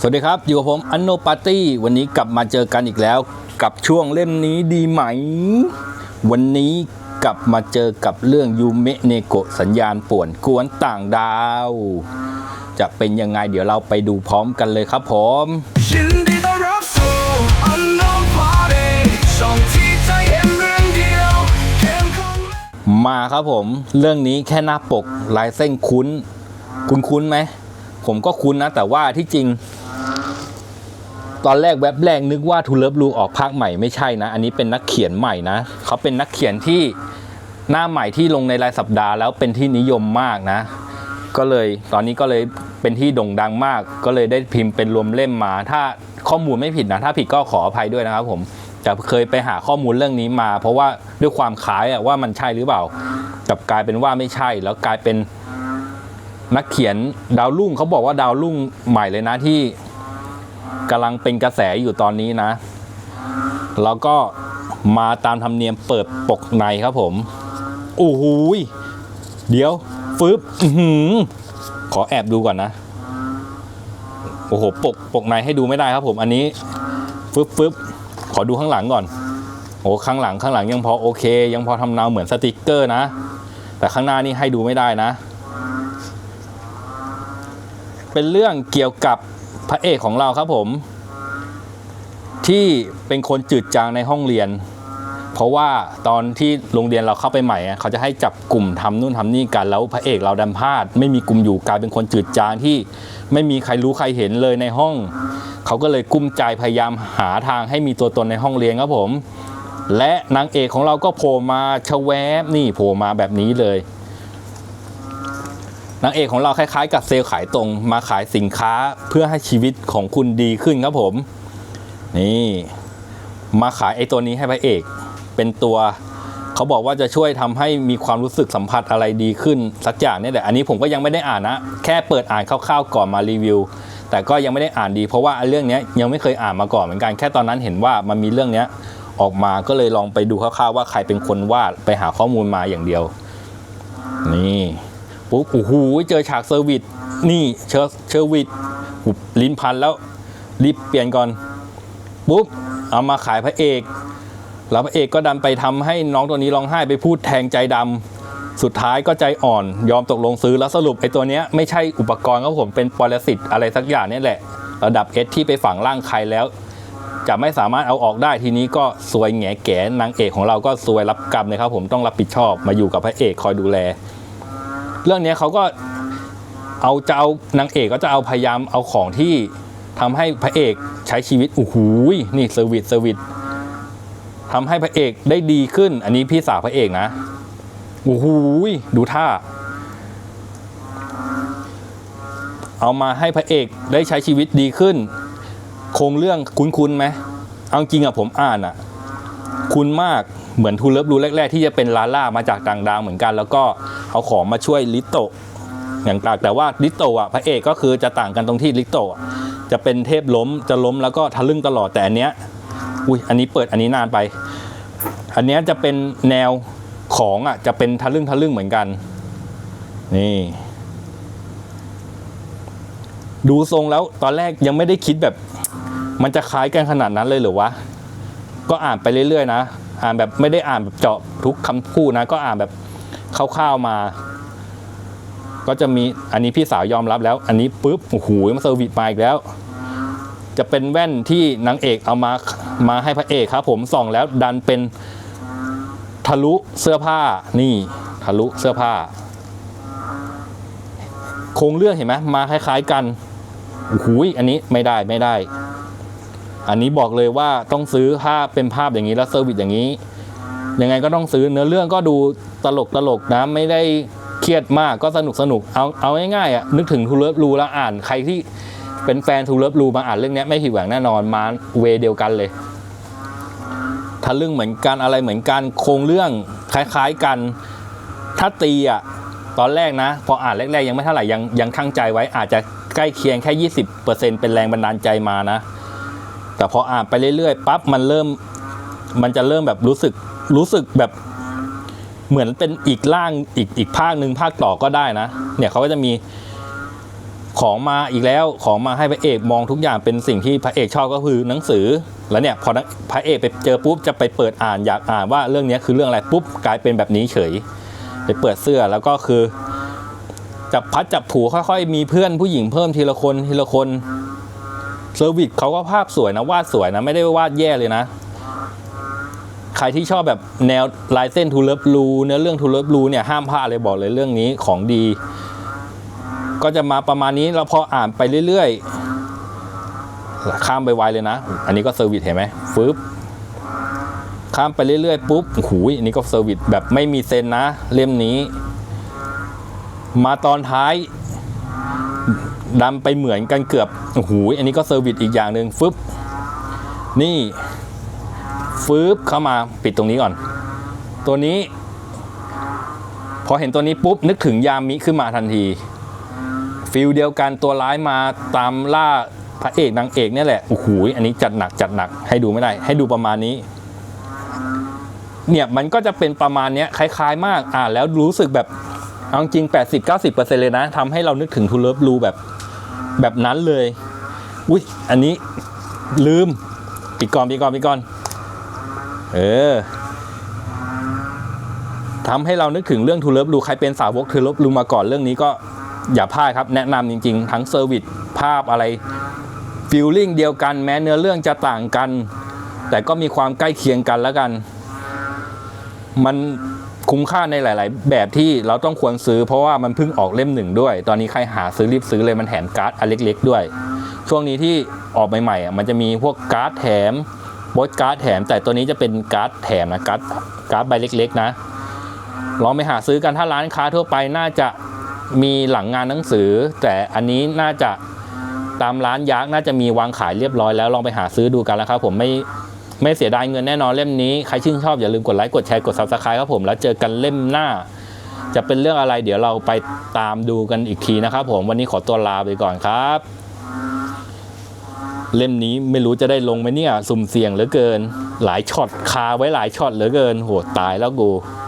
สวัสดีครับ อยู่กับผมอันโนปาร์ตี้วันนี้กลับมาเจอกันอีกแล้ว กับช่วงเล่มนี้ดีไหม วันนี้กลับมาเจอกับเรื่องยูเมะเนโกสัญญาณป่วนกวนต่างดาว จะเป็นยังไงเดี๋ยวเราไปดูพร้อมกันเลยครับผมมาครับผม เรื่องนี้แค่หน้าปกลายเส้นคุ้น คุ้นคุ้นไหมผมก็คุ้นนะ แต่ว่าที่จริง ตอนแรกแว็บแรกนึกว่าทูเลิฟลูออกภาคใหม่ไม่ใช่นะ อันนี้เป็นนักเขียนใหม่นะ เขาเป็นนักเขียนที่หน้าใหม่ที่ลงในรายสัปดาห์แล้วเป็นที่นิยมมากนะ ก็เลยตอนนี้ก็เลยเป็นที่โด่งดังมาก ก็เลยได้พิมพ์เป็นรวมเล่มมา ถ้าข้อมูลไม่ผิดนะ ถ้าผิดก็ขออภัยด้วยนะครับผมแต่เคยไปหาข้อมูลเรื่องนี้มา เพราะว่าด้วยความคล้ายอะว่ามันใช่หรือเปล่ากับกลายเป็นว่าไม่ใช่แล้วกลายเป็นนักเขียนดาวรุ่งเขาบอกว่าดาวรุ่งใหม่เลยนะที่ กำลังเป็นกระแสอยู่ตอนนี้นะ แล้วก็มาตามธรรมเนียมเปิดปกในครับผมโอ้โหเดี๋ยวฟึบอขอแอบดูก่อนนะ โอ้โห ปกปกในให้ดูไม่ได้ครับผม อันนี้ฟึบฟึบขอดูข้างหลังก่อน โอ้ข้างหลังข้างหลังยังพอโอเค ยังพอทำเนาเหมือนสติกเกอร์นะ แต่ข้างหน้านี่ให้ดูไม่ได้นะ เป็นเรื่องเกี่ยวกับ พระเอกของเราครับผม ที่เป็นคนจืดจางในห้องเรียน เพราะว่าตอนที่โรงเรียนเราเข้าไปใหม่ เขาจะให้จับกลุ่มทำนู่นทำนี่กัน แล้วพระเอกเราดันพลาด ไม่มีกลุ่มอยู่กลายเป็นคนจืดจางที่ไม่มีใครรู้ใครเห็นเลยในห้อง เขาก็เลยกุ้มใจพยายามหาทางให้มีตัวตนในห้องเรียนครับผม และนางเอกของเราก็โผล่มาชแวบนี่โผล่มาแบบนี้เลย นางเอกของเราคล้ายๆ กับเซลล์ขายตรงมาขายสินค้าเพื่อให้ชีวิตของคุณดีขึ้นครับผม นี่มาขายไอ้ตัวนี้ให้พระเอก เป็นตัวเขาบอกว่าจะช่วยทำให้มีความรู้สึกสัมผัสอะไรดีขึ้นสักอย่างเนี่ยแต่อันนี้ผมก็ยังไม่ได้อ่านนะ แค่เปิดอ่านคร่าวๆก่อนมารีวิว แต่ก็ยังไม่ได้อ่านดี เพราะว่าเรื่องนี้ยังไม่เคยอ่านมาก่อนเหมือนกันแค่ตอนนั้นเห็นว่ามันมีเรื่องนี้ออกมาก็เลยลองไปดูคร่าวๆว่าใครเป็นคนวาดไปหาข้อมูลมาอย่างเดียว นี่ ปุ๊บโอ้โหเจอฉากเซอร์วิสนี่เชอร์เชอร์วิสหุบลิ้นพันแล้วรีบเปลี่ยนก่อนปุ๊บเอามาขายพระเอกแล้วพระเอกก็ดันไปทำให้น้องตัวนี้ร้องไห้ไปพูดแทงใจดำสุดท้ายก็ใจอ่อนยอมตกลงซื้อแล้วสรุปไอ้ตัวเนี้ยไม่ใช่อุปกรณ์ครับผมเป็นปรสิตอะไรสักอย่างนี่แหละ ระดับเอสที่ไปฝังร่างใครแล้ว จะไม่สามารถเอาออกได้ทีนี้ก็ซวยแง่แก่นางเอกของเราก็ซวยรับกรรมเลยครับผมต้องรับผิดชอบมาอยู่กับพระเอกคอยดูแล เรื่องนี้เขาก็เอาจะเอานางเอกก็จะเอาพยายามเอาของที่ทำให้พระเอกใช้ชีวิตโอ้โหนี่เซอร์วิสเซอร์วิสทำให้พระเอกได้ดีขึ้น อันนี้พี่สาวพระเอกนะโอ้โหดูท่า เอามาให้พระเอกได้ใช้ชีวิตดีขึ้น โครงเรื่องคุ้นๆไหมเอาจริงอะผมอ่านอะคุ้นมากเหมือนทูเลิฟรู้แรก ๆ ที่จะเป็นลาล่ามาจากต่างดาวเหมือนกัน แล้วก็ เอาของมาช่วยลิโตะอย่างต่างแต่ว่าลิโตะอะพระเอกก็คือจะต่างกันตรงที่ลิโตะจะเป็นเทพล้มจะล้มแล้วก็ทะลึ่งตลอดแต่อันเนี้ยอุ้ยอันนี้เปิดอันนี้นานไป อันเนี้ยจะเป็นแนวของอะจะเป็นทะลึ่งทะลึ่งเหมือนกัน นี่ ดูทรงแล้วตอนแรกยังไม่ได้คิดแบบ มันจะคล้ายกันขนาดนั้นเลยหรือวะก็อ่านไปเรื่อยๆนะอ่านแบบไม่ได้อ่านแบบเจาะทุกคำพูดนะ ก็อ่านแบบ คร่าวๆมา ก็จะมีอันนี้พี่สาวยอมรับแล้ว อันนี้ปุ๊บโอ้โหมาเซอร์วิสมาอีกแล้ว จะเป็นแว่นที่นางเอกเอามามาให้พระเอกครับ ผมส่องแล้วดันเป็นทะลุเสื้อผ้านี่ทะลุเสื้อผ้าโครงเรื่องเห็นไหมมาคล้าย ๆกันโอ้โหยอันนี้ไม่ได้ไม่ได้ อันนี้บอกเลยว่าต้องซื้อภาพเป็นภาพอย่างนี้แล้วเซอร์วิสอย่างนี้ ยังไงก็ต้องซื้อเนื้อเรื่องก็ดูตลกตลกนะไม่ได้เครียดมากก็สนุกสนุกเอาเอาง่ายๆอะนึกถึงทูเลิฟรูแล้วอ่านใครที่เป็นแฟนทูเลิฟรูมาอ่านเรื่องนี้ไม่ผิดหวังแน่นอนมาเวเดียวกันเลยทะลึ่งเหมือนกันอะไรเหมือนกันโครงเรื่องคล้ายๆกันถ้าตีอะตอนแรกนะ พออ่านแรกๆยังไม่เท่าไหร่ยังยังทั้งใจไว้อาจจะใกล้เคียงแค่ยี่สิบเปอร์เซ็นเป็นแรงบันดาลใจมานะ แต่พออ่านไปเรื่อยๆปั๊บมันเริ่มมันจะเริ่มแบบรู้สึก รู้สึกแบบเหมือนเป็นอีกร่างอีกอีกภาคหนึ่งภาคต่อก็ได้นะ เนี่ยเขาก็จะมีของมาอีกแล้วของมาให้พระเอกมองทุกอย่างเป็นสิ่งที่พระเอกชอบก็คือหนังสือ แล้วเนี่ยพอพระเอกไปเจอปุ๊บจะไปเปิดอ่านอยากอ่านว่าเรื่องนี้คือเรื่องอะไรปุ๊บกลายเป็นแบบนี้เฉย ไปเปิดเสื้อแล้วก็คือจับพัดจับผูค่อยๆ มีเพื่อนผู้หญิงเพิ่มทีละคนทีละคนเซอร์วิสเขาก็ภาพสวยนะวาดสวยนะไม่ได้วาดแย่เลยนะ ใครที่ชอบแบบแนวลายเส้นทูเลฟลูเนื้อเรื่องทูเลฟลูเนี่ยห้ามพลาดเลยบอกเลยเรื่องนี้ของดี ก็จะมาประมาณนี้แล้วพออ่านไปเรื่อยๆ ข้ามไปไวเลยนะ อันนี้ก็เซอร์วิสเห็นไหมฟึบข้ามไปเรื่อยๆปุ๊บโอ้โหอันนี้ก็เซอร์วิสแบบไม่มีเซนนะ เล่มนี้ มาตอนท้ายดำไปเหมือนกันเกือบโอ้โหอันนี้ก็เซอร์วิสอีกอย่างหนึ่งฟึบนี่ ฟืบเข้ามาปิดตรงนี้ก่อน ตัวนี้ พอเห็นตัวนี้ปุ๊บนึกถึงยามิขึ้นมาทันทีฟิลเดียวกันตัวร้ายมาตามล่าพระเอกนางเอกเนี่ยแหละโอ้โหอันนี้จัดหนักจัดหนักให้ดูไม่ได้ ให้ดูประมาณนี้ เนี่ยมันก็จะเป็นประมาณเนี้ยคล้าย ๆ มากอ่าแล้วรู้สึกแบบเอาจริง 80-90%เลยนะทำให้เรานึกถึงทูเลิฟลูแบบแบบนั้นเลย อุ้ยอันนี้ลืมปิดก่อนปิดก่อนปิดก่อน เออทำให้เรานึกถึงเรื่องทูเลิฟลูใครเป็นสาวกทูเลิฟลูมาก่อนเรื่องนี้ก็อย่าพลาดครับ แนะนำจริง ๆ ทั้งเซอร์วิสภาพอะไรฟิลลิ่งเดียวกัน แม้เนื้อเรื่องจะต่างกัน แต่ก็มีความใกล้เคียงกันแล้วกัน มันคุ้มค่าในหลาย ๆ แบบที่เราต้องควรซื้อเพราะว่ามันเพิ่งออกเล่มหนึ่งด้วย ตอนนี้ใครหาซื้อรีบซื้อเลยมันแถมการ์ดอันเล็ก ๆ ด้วย ช่วงนี้ที่ออกใหม่ๆมันจะมีพวกการ์ดแถม บสการ์ดแถม แต่ตัวนี้จะเป็นการ์ดแถมนะการ์ดการ์ดใบเล็ก ๆ นะ ลองไปหาซื้อกันถ้าร้านค้าทั่วไปน่าจะมีหลังงานหนังสือ แต่อันนี้น่าจะตามร้านยักษ์น่าจะมีวางขายเรียบร้อยแล้วลองไปหาซื้อดูกันแล้วครับผมไม่ไม่เสียดายเงินแน่นอนเล่มนี้ ใครชื่นชอบอย่าลืมกดไลค์กดแชร์กด subscribe ครับผมแล้วเจอกันเล่มหน้า จะเป็นเรื่องอะไรเดี๋ยวเราไปตามดูกันอีกทีนะครับผมวันนี้ขอตัวลาไปก่อนครับ เล่มนี้ไม่รู้จะได้ลงไหมเนี่ย สุ่มเสี่ยงเหลือเกิน หลายช็อตคาไว้หลายช็อตเหลือเกิน โหตายแล้วกู「